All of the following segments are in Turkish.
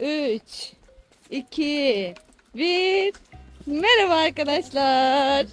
3, 2, 1. Merhaba arkadaşlar.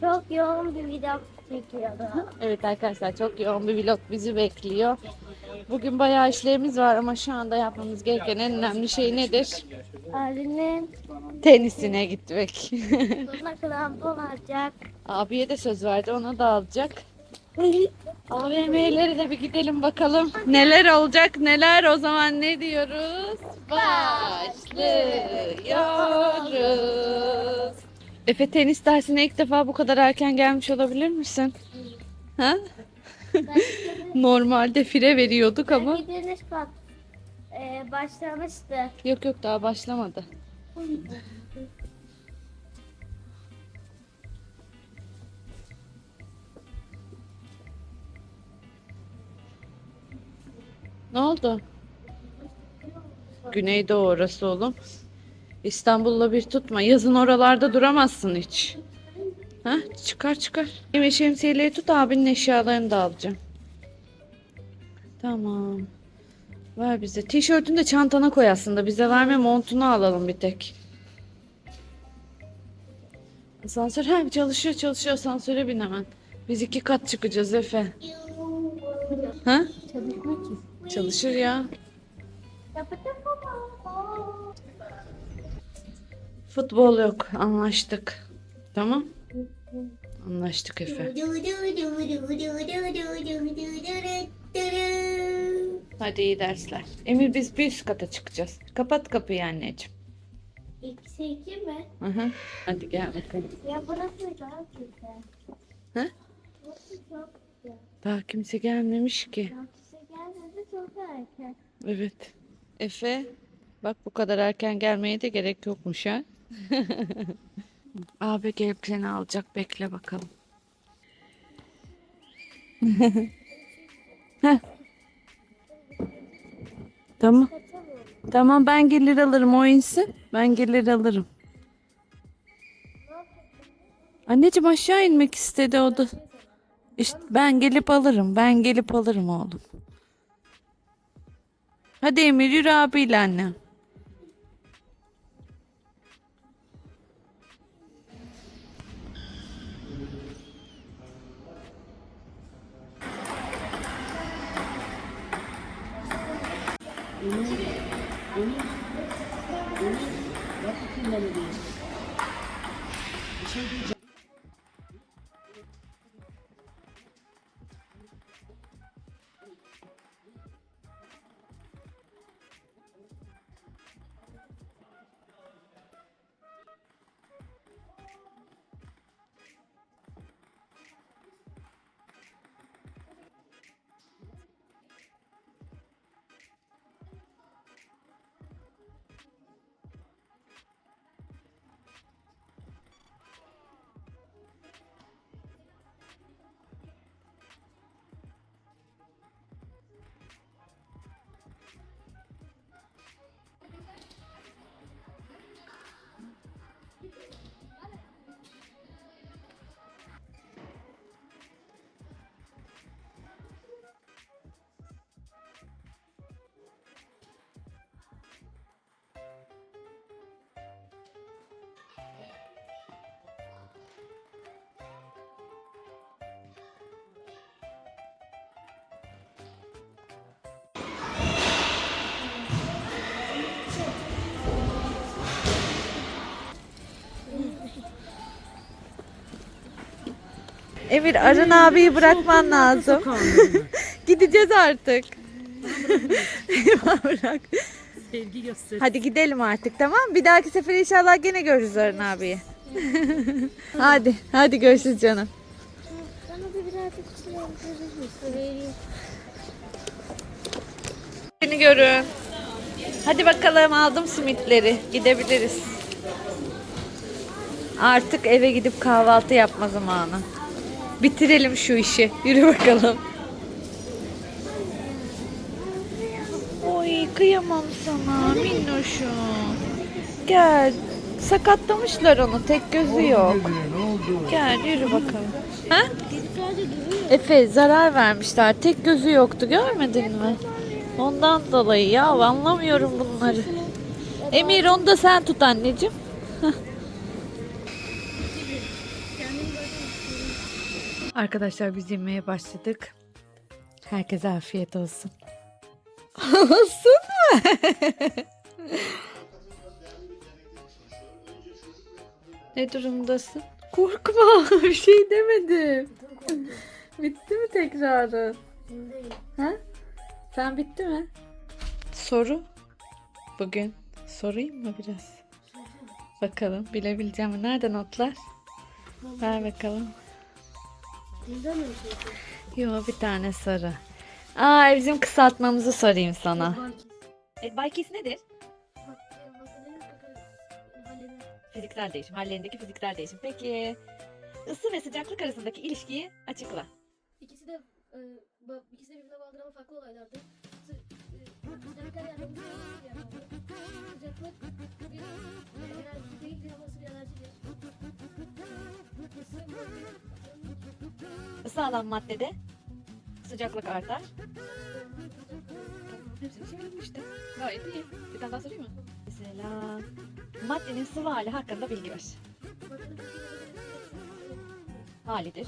Çok yoğun bir video çekiyorum. Evet arkadaşlar çok yoğun bir vlog bizi bekliyor. Bugün bayağı işlerimiz var ama şu anda yapmamız gereken en önemli şey nedir? Abinin Tenisine gitmek. sonuna krampon alacak. Abiye de söz verdi ona da alacak. AVM'lere de bir gidelim bakalım. Neler olacak neler o zaman ne diyoruz? Başlıyoruz. Efe tenis dersine ilk defa bu kadar erken gelmiş olabilir misin? Ha? Normalde fire veriyorduk ama. Gidiniz bak. Ee, başlamıştı. Yok yok daha başlamadı. Ne oldu? Güneydoğu orası oğlum. İstanbul'la bir tutma. Yazın oralarda duramazsın hiç. Ha? Çıkar çıkar. Yemin şemsiyeleri tut abinin eşyalarını da alacağım. Tamam. Ver bize. Tişörtünü de çantana koy aslında. Bize verme montunu alalım bir tek. Asansör hem çalışıyor çalışıyor asansöre bin hemen. Biz iki kat çıkacağız Efe. Ha? Çalışmak. Çalışır ya. Yapacak ama. Futbol yok. Anlaştık. Tamam. Anlaştık Efe. Hadi iyi dersler. Emir biz bir üst kata çıkacağız. Kapat kapıyı anneciğim. İkisi iki mi? Hı hı. Hadi gel bakalım. Ya burası daha güzel. Ha? Burası çok güzel. Daha kimse gelmemiş ki. Kimse gelmedi çok erken. Evet. Efe, bak bu kadar erken gelmeye de gerek yokmuş ha. Abi gelip seni alacak. Bekle bakalım. Heh. Tamam. Tamam ben gelir alırım o insin. Ben gelir alırım. Anneciğim aşağı inmek istedi o da. İşte ben gelip alırım. Ben gelip alırım oğlum. Hadi Emir yürü abiyle anne. メロディー。Emir Arın abiyi bırakman lazım. Gideceğiz artık. Bırak. Sevgi göster. Hadi gidelim artık tamam Bir dahaki sefer inşallah gene görürüz Arın abiyi. hadi, hadi görüşürüz canım. Bana da birazcık yapabilir Seni görün. Hadi bakalım aldım simitleri. Gidebiliriz. Artık eve gidip kahvaltı yapma zamanı. Bitirelim şu işi. Yürü bakalım. Oy kıyamam sana minnoşum. Gel. Sakatlamışlar onu. Tek gözü yok. Gel yürü bakalım. Ha? Kedi sadece duruyor. Efe zarar vermişler. Tek gözü yoktu görmedin mi? Ondan dolayı ya anlamıyorum bunları. Emir onu da sen tut anneciğim. Arkadaşlar biz yemeğe başladık. Herkese afiyet olsun. olsun mu? ne durumdasın? Korkma bir şey demedim. Bitti mi tekrarın? Ha? Sen bitti mi? Soru. Bugün sorayım mı biraz? Bakalım bilebileceğim mi? Nerede notlar? Ver bakalım. Şey? Yo bir tane sarı. Aa bizim kısaltmamızı sorayım sana. E, Baykis nedir? Fiziksel değişim. Hallerindeki fiziksel değişim. Peki ısı ve sıcaklık arasındaki ilişkiyi açıkla. İkisi de e, ikisi de birbirine bağlantılı ama farklı olaylardı. Sı- e, yerde bir enerji. Isı alan maddede sıcaklık artar. Hepsini söyledim işte. Gayet iyi. Bir tane daha sorayım mı? Mesela maddenin sıvı hali hakkında bilgi ver. Halidir.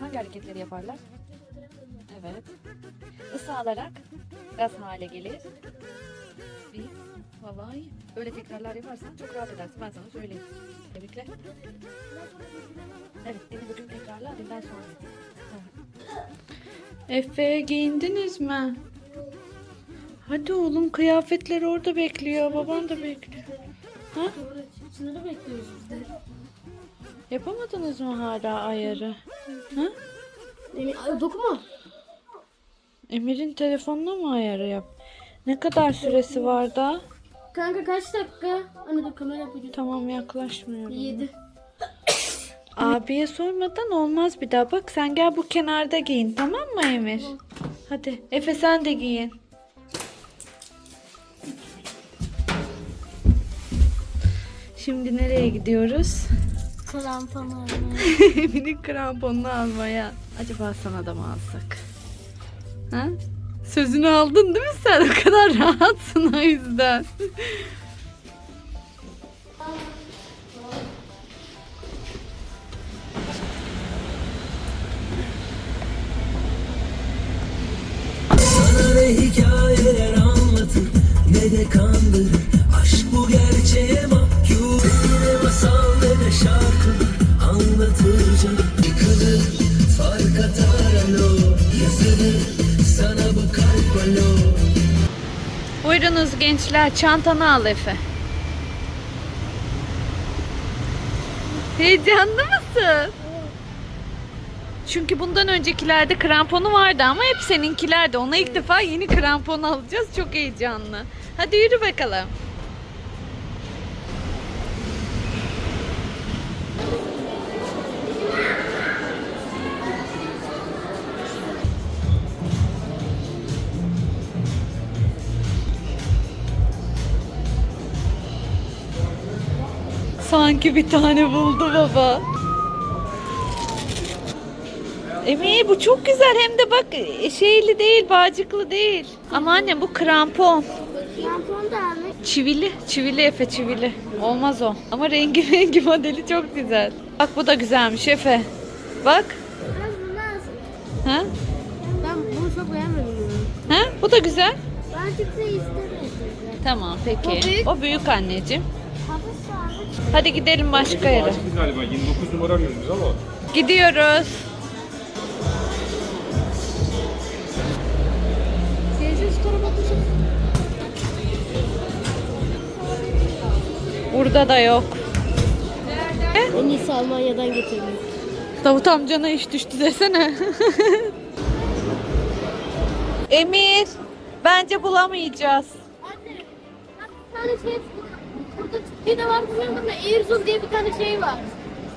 Hangi hareketleri yaparlar? Evet. Isı alarak gaz hale gelir. Vallahi iyi. Böyle tekrarlar yaparsan çok rahat edersin. Ben sana söyleyeyim. Tebrikler. Evet, beni bugün tekrarla. Dünden sonra. Efe giyindiniz mi? Hadi oğlum kıyafetler orada bekliyor. Baban da bekliyor. Sınırı bekliyoruz biz de. Yapamadınız mı hala ayarı? Ha? Ay, Dokunma. Emir'in telefonuna mı ayarı yap? Ne kadar süresi var daha? Kanka kaç dakika? Anne dur kamera yapacağım. Tamam yaklaşmıyorum. 7. Abiye sormadan olmaz bir daha. Bak sen gel bu kenarda giyin tamam mı Emir? Hadi Efe sen de giyin. Şimdi nereye gidiyoruz? Krampon Emir'in kramponunu almaya. Acaba sana da mı alsak? Ha? Sözünü aldın değil mi sen? O kadar rahatsın o yüzden. Hikayeler gençler çantanı al Efe. Heyecanlı mısın? Çünkü bundan öncekilerde kramponu vardı ama hep seninkilerde. Ona ilk defa yeni krampon alacağız. Çok heyecanlı. Hadi yürü bakalım. Sanki bir tane buldu baba. Emi bu çok güzel hem de bak şeyli değil bağcıklı değil. Ama anne bu krampon. Krampon da almış. Çivili, çivili Efe çivili. Olmaz o. Ama rengi rengi modeli çok güzel. Bak bu da güzelmiş Efe. Bak. Ha? Ben bunu çok beğenmedim. Ha? Bu da güzel. Ben istemedim. Tamam peki. O büyük. O büyük anneciğim. Hadi gidelim başka yere. Acil galiba 29 numara arıyoruz biz ama. Gidiyoruz. Burada da yok. En iyisi Almanya'dan getirdim. Davut amcana iş düştü desene. Emir, bence bulamayacağız. Anne, bir tane şey burada bir de var bilmiyorum ama Airzoom diye bir tane şey var.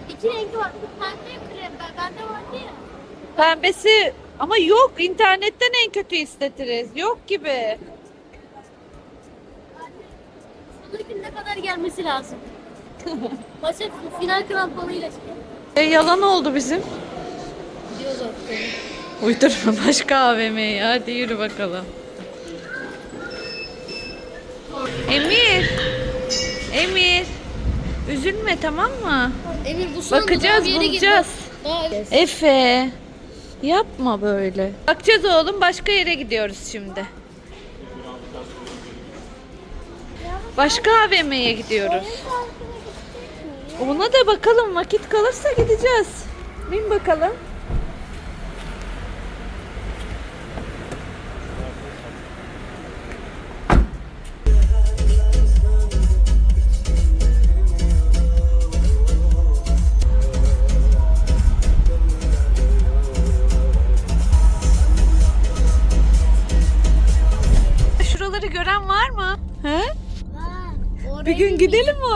İki rengi var. Pembe krem. Ben- Bende vardı ya. Pembesi ama yok internetten en kötü istetiriz. Yok gibi. Bunun ne kadar gelmesi lazım. Maça final kramponuyla çıkıyor. E, yalan oldu bizim. Gidiyoruz artık. Uydurma başka AVM'ye. Hadi yürü bakalım. Emir. Emir. Üzülme tamam mı? Emir bu son Bakacağız bulacağız. Efe. Yapma böyle. Bakacağız oğlum başka yere gidiyoruz şimdi. Başka AVM'ye gidiyoruz. Ona da bakalım vakit kalırsa gideceğiz. Bin bakalım.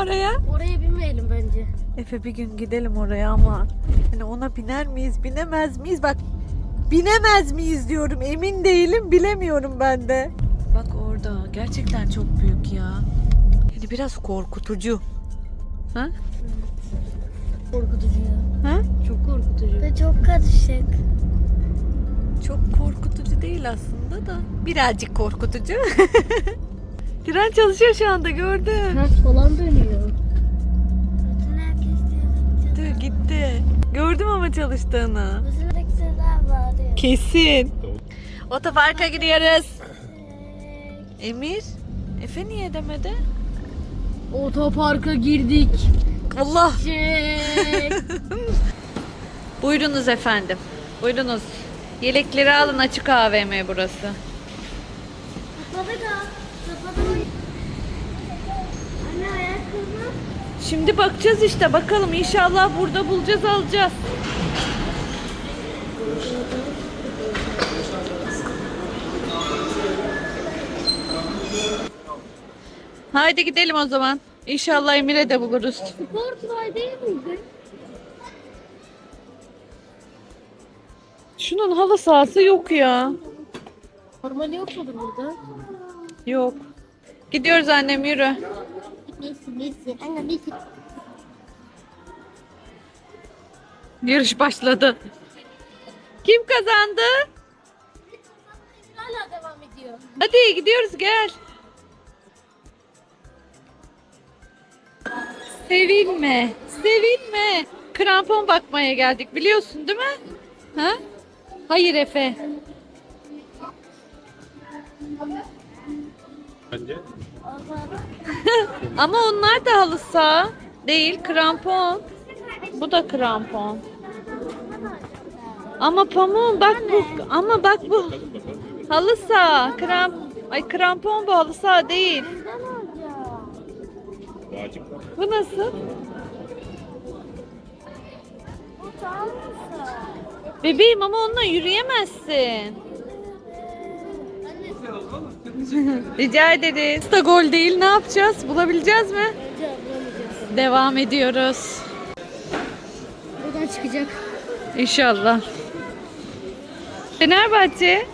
Oraya? Oraya binmeyelim bence. Efe bir gün gidelim oraya ama hani ona biner miyiz binemez miyiz bak binemez miyiz diyorum emin değilim bilemiyorum ben de. Bak orada gerçekten çok büyük ya. Yani biraz korkutucu. Ha? Korkutucu ya. Ha? Çok korkutucu. Ve çok karışık. Çok korkutucu değil aslında da birazcık korkutucu. Tren çalışıyor şu anda gördüm. Ters falan dönüyor. Gitti. Gördüm ama çalıştığını. Bağırıyor. Kesin. Otoparka gidiyoruz. Emir, Efe niye demedi? Otoparka girdik. Allah. Buyurunuz efendim. Buyurunuz. Yelekleri alın açık AVM burası. Kapadı da. Kapadı. Anne ayakkabı. Şimdi bakacağız işte bakalım inşallah burada bulacağız alacağız. Haydi gidelim o zaman. İnşallah Emir'e de buluruz. Sportfly değil miydi? Şunun halı sahası yok ya. Normali yok mudur burada? Yok. Gidiyoruz annem yürü. Anne Messi. Yarış başladı. Kim kazandı? Hala devam ediyor. Hadi gidiyoruz gel. Sevinme, sevinme. Krampon bakmaya geldik biliyorsun değil mi? Ha? Hayır Efe. Bence Ama onlar da halı saha değil krampon. Bu da krampon. Ama pamuğum bak bu ama bak bu halı saha kramp ay krampon bu halı saha değil. Bu nasıl? Bebeğim ama onunla yürüyemezsin. Rica ederiz. Da gol değil ne yapacağız? Bulabileceğiz mi? Devam ediyoruz. Buradan çıkacak. İnşallah. Fenerbahçe.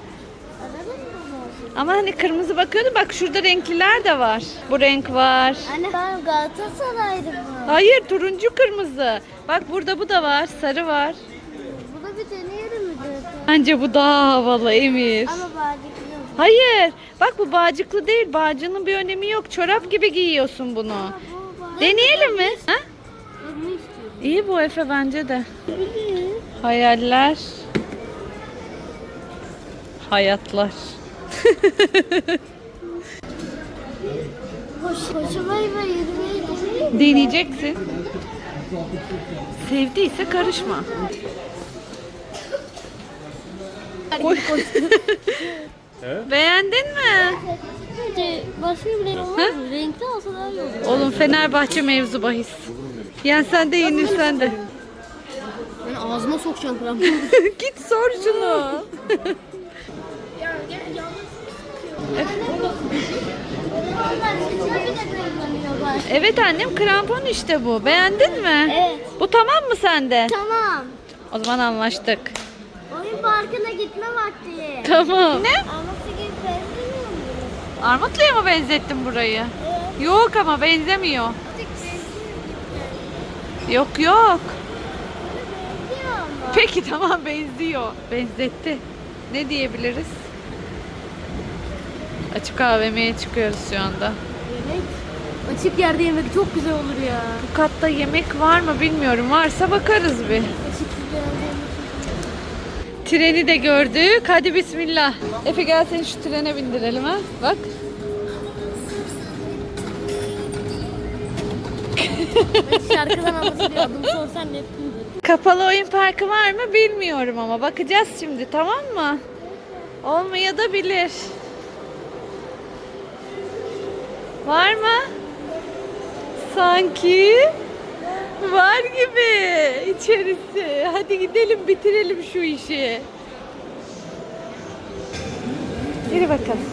Ama hani kırmızı bakıyordum. Bak şurada renkliler de var. Bu renk var. Anne ben Galatasaray'dım. Hayır turuncu kırmızı. Bak burada bu da var. Sarı var. Bu da bir deneyelim mi? Bence bu daha havalı Emir. Ama. Hayır. Bak bu bağcıklı değil. Bağcının bir önemi yok. Çorap gibi giyiyorsun bunu. Bu bağcıklı. Deneyelim mi? Ha? İyi bu Efe bence de. Hayaller. Hayatlar. Deneyeceksin. Sevdiyse karışma. Beğendin mi? Bence başka bir renk olmaz mı? Renkli olsa daha iyi olur. Oğlum Fenerbahçe mevzu bahis. Yensen de yenilsen de. Ben ağzıma sokacağım kramponu. Git sor şunu. Evet annem krampon işte bu. Beğendin mi? Evet. Bu tamam mı sende? Tamam. O zaman anlaştık. O Parkı'na gitme vakti. Tamam. Ne? Mu? Armutlu'ya mı benzettin burayı? Yok ama benzemiyor. Yok yok. Peki tamam benziyor. Benzetti. Ne diyebiliriz? Açık AVM'ye çıkıyoruz şu anda. Yemek. Açık yerde yemek çok güzel olur ya. Bu katta yemek var mı bilmiyorum. Varsa bakarız bir. Treni de gördük. Hadi bismillah. Efe gel seni şu trene bindirelim ha. Bak. Şarkıdan anlatıyordum. Sorsan ne? Kapalı oyun parkı var mı bilmiyorum ama bakacağız şimdi tamam mı? Olmaya da bilir. Var mı? Sanki var gibi içerisi. Hadi gidelim bitirelim şu işi. Yürü bakalım.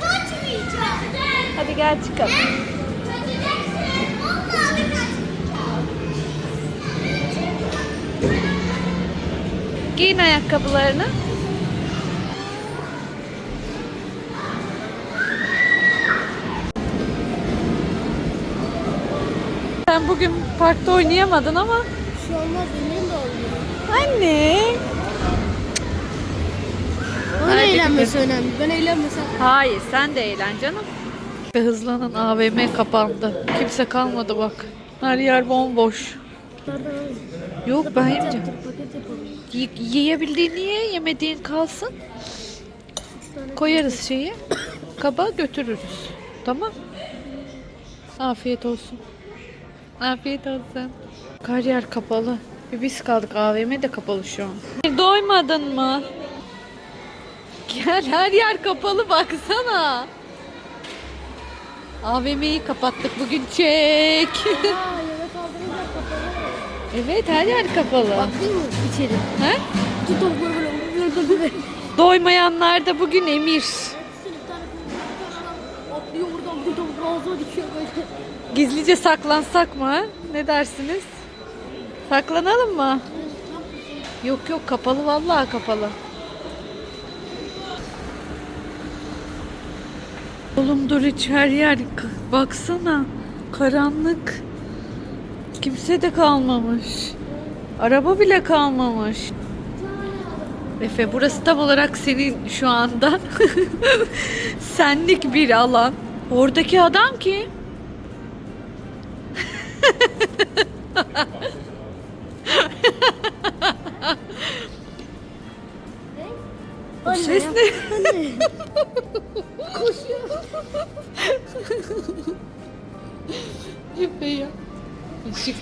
Kaçmayacağım. Hadi gel çıkalım. Giyin ayakkabılarını. Sen bugün parkta oynayamadın ama. Bir şey olmaz. Emin de olmuyor. Anne. Onun Hadi eğlenmesi önemli. Ben eğlenmesem. Hayır sen de eğlen canım. Ve hızlanan AVM kapandı. Kimse kalmadı bak. Her yer bomboş. Yok ben yemeyeceğim. Yiyebildiğin niye yemediğin kalsın. Koyarız şeyi. Kaba götürürüz. Tamam. Afiyet olsun. Afiyet olsun. Kar yer kapalı. Bir biz kaldık. AVM de kapalı şu an. Doymadın mı? Gel her yer kapalı baksana. AVM'yi kapattık bugün çek. Aa yemek aldığımızda kapalı. evet her yer kapalı. Baktın mı içeri? He? Tutalım böyle böyle böyle böyle. Doymayanlar da bugün emir. Hepsini bir tane bir tane adam atlıyor buradan bir tavuk ağzına dikiyor böyle. Gizlice saklansak mı? Ne dersiniz? Saklanalım mı? Yok yok kapalı vallahi kapalı. Oğlum dur hiç her yer baksana karanlık. Kimse de kalmamış. Araba bile kalmamış. Efe burası tam olarak senin şu anda senlik bir alan. Oradaki adam ki? Bu ses ne? Koşuyor. Efe ya. Işık.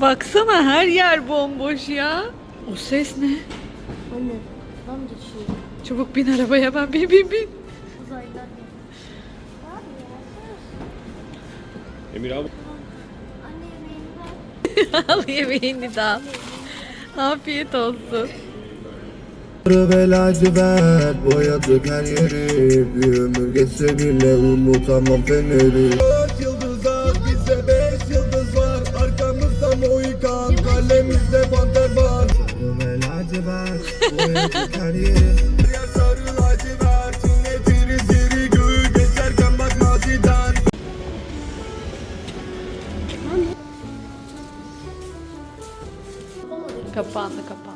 Baksana her yer bomboş ya. O ses ne? Anne, lan geçiyor. Çabuk bin arabaya ben bin bin bin. Uzaylılar. Emir abi. Anne yemeğini ver. Al yemeğini de al. Afiyet olsun. Ve lacivert boyadık her yeri. Bir ömür geçse bile unutamam feneri. Dört yıldız var bize beş yıldız var. Arkamızda Mohikan kalemizde panter var ve lacivert boyadık her yeri Kapandı kapandı.